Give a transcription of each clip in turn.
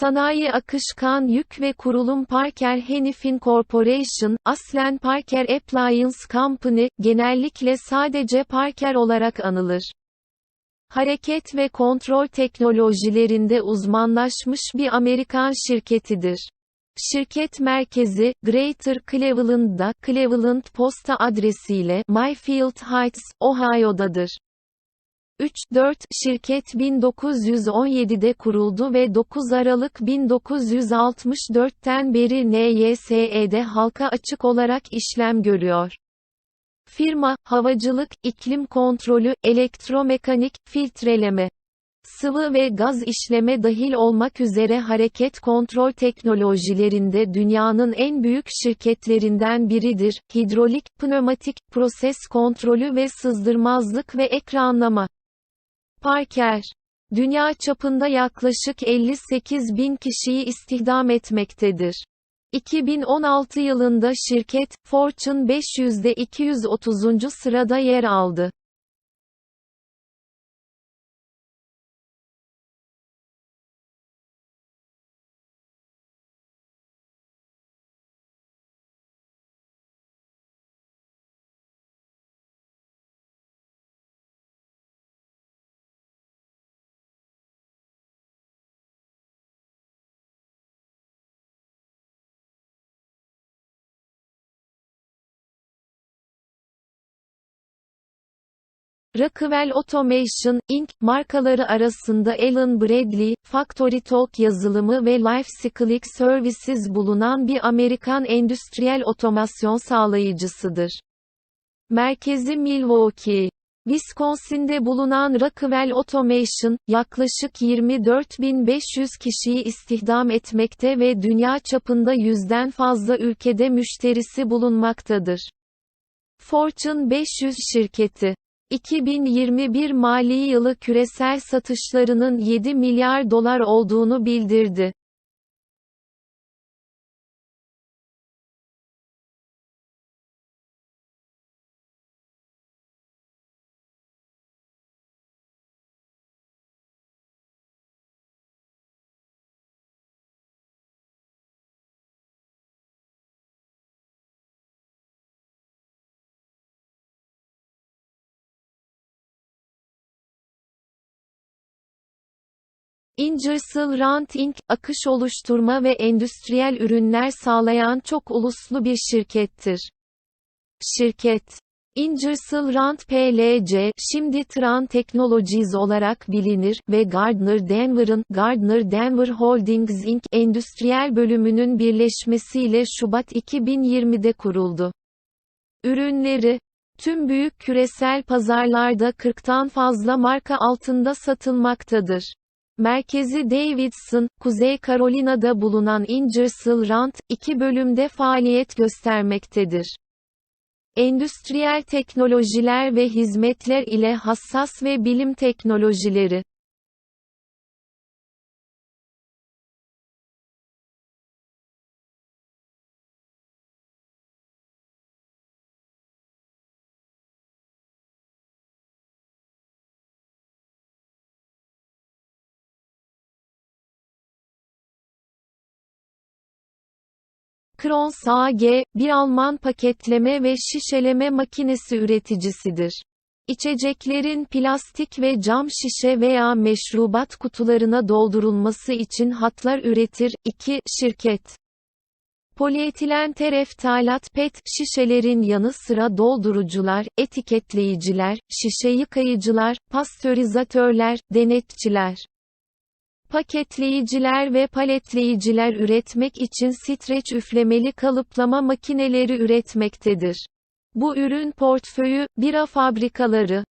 Sanayi akışkan yük ve kurulum Parker Hannifin Corporation, aslen Parker Appliance Company, genellikle sadece Parker olarak anılır. Hareket ve kontrol teknolojilerinde uzmanlaşmış bir Amerikan şirketidir. Şirket merkezi, Greater Cleveland'da, Cleveland posta adresiyle Mayfield Heights, Ohio'dadır. 3-4 şirket 1917'de kuruldu ve 9 Aralık 1964'ten beri NYSE'de halka açık olarak işlem görüyor. Firma, havacılık, iklim kontrolü, elektromekanik, filtreleme, sıvı ve gaz işleme dahil olmak üzere hareket kontrol teknolojilerinde dünyanın en büyük şirketlerinden biridir. Hidrolik, pneumatik, proses kontrolü ve sızdırmazlık ve ekranlama. Parker, dünya çapında yaklaşık 58 bin kişiyi istihdam etmektedir. 2016 yılında şirket, Fortune 500'de 230. sırada yer aldı. Rockwell Automation, Inc., markaları arasında Allen Bradley, FactoryTalk yazılımı ve LifeCyclic Services bulunan bir Amerikan endüstriyel otomasyon sağlayıcısıdır. Merkezi Milwaukee. Wisconsin'de bulunan Rockwell Automation, yaklaşık 24.500 kişiyi istihdam etmekte ve dünya çapında yüzden fazla ülkede müşterisi bulunmaktadır. Fortune 500 şirketi 2021 mali yılı küresel satışlarının 7 milyar dolar olduğunu bildirdi. Ingersoll Rand Inc., akış oluşturma ve endüstriyel ürünler sağlayan çok uluslu bir şirkettir. Şirket Ingersoll Rand plc, şimdi Tran Technologies olarak bilinir ve Gardner Denver'ın Gardner Denver Holdings Inc. endüstriyel bölümünün birleşmesiyle Şubat 2020'de kuruldu. Ürünleri, tüm büyük küresel pazarlarda 40'tan fazla marka altında satılmaktadır. Merkezi Davidson, Kuzey Carolina'da bulunan Ingersoll Rand, iki bölümde faaliyet göstermektedir. Endüstriyel teknolojiler ve hizmetler ile hassas ve bilim teknolojileri Kronos AG, bir Alman paketleme ve şişeleme makinesi üreticisidir. İçeceklerin plastik ve cam şişe veya meşrubat kutularına doldurulması için hatlar üretir. 2. Şirket Polietilen tereftalat PET şişelerin yanı sıra doldurucular, etiketleyiciler, şişe yıkayıcılar, pastörizatörler, denetçiler Paketleyiciler ve paletleyiciler üretmek için streç üflemeli kalıplama makineleri üretmektedir. Bu ürün portföyü, bira fabrikaları,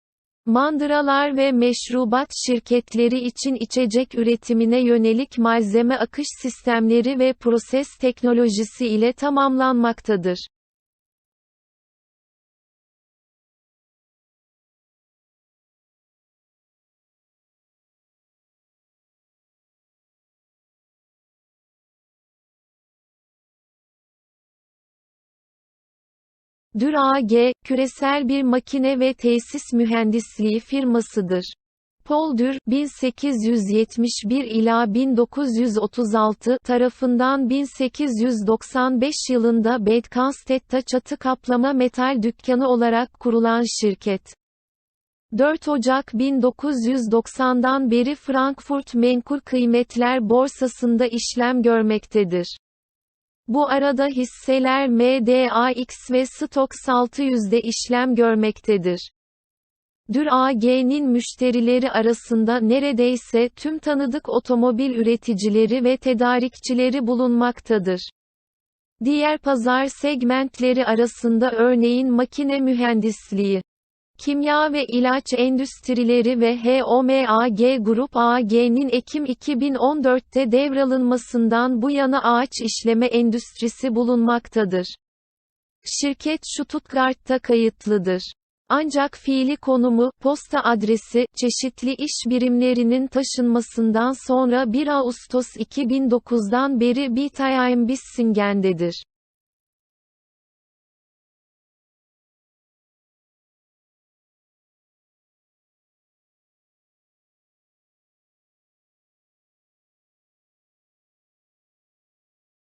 mandıralar ve meşrubat şirketleri için içecek üretimine yönelik malzeme akış sistemleri ve proses teknolojisi ile tamamlanmaktadır. Dür AG, küresel bir makine ve tesis mühendisliği firmasıdır. Poldür, 1871 ila 1936 tarafından 1895 yılında Bedkanstedt'ta çatı kaplama metal dükkanı olarak kurulan şirket. 4 Ocak 1990'dan beri Frankfurt Menkul Kıymetler Borsası'nda işlem görmektedir. Bu arada hisseler MDAX ve Stoxx 600'de işlem görmektedir. Dür AG'nin müşterileri arasında neredeyse tüm tanıdık otomobil üreticileri ve tedarikçileri bulunmaktadır. Diğer pazar segmentleri arasında örneğin makine mühendisliği, kimya ve ilaç endüstrileri ve HOMAG Grup AG'nin Ekim 2014'te devralınmasından bu yana ağaç işleme endüstrisi bulunmaktadır. Şirket Stuttgart'ta kayıtlıdır. Ancak fiili konumu, posta adresi, çeşitli iş birimlerinin taşınmasından sonra 1 Ağustos 2009'dan beri Bitayim Bissingen'dedir.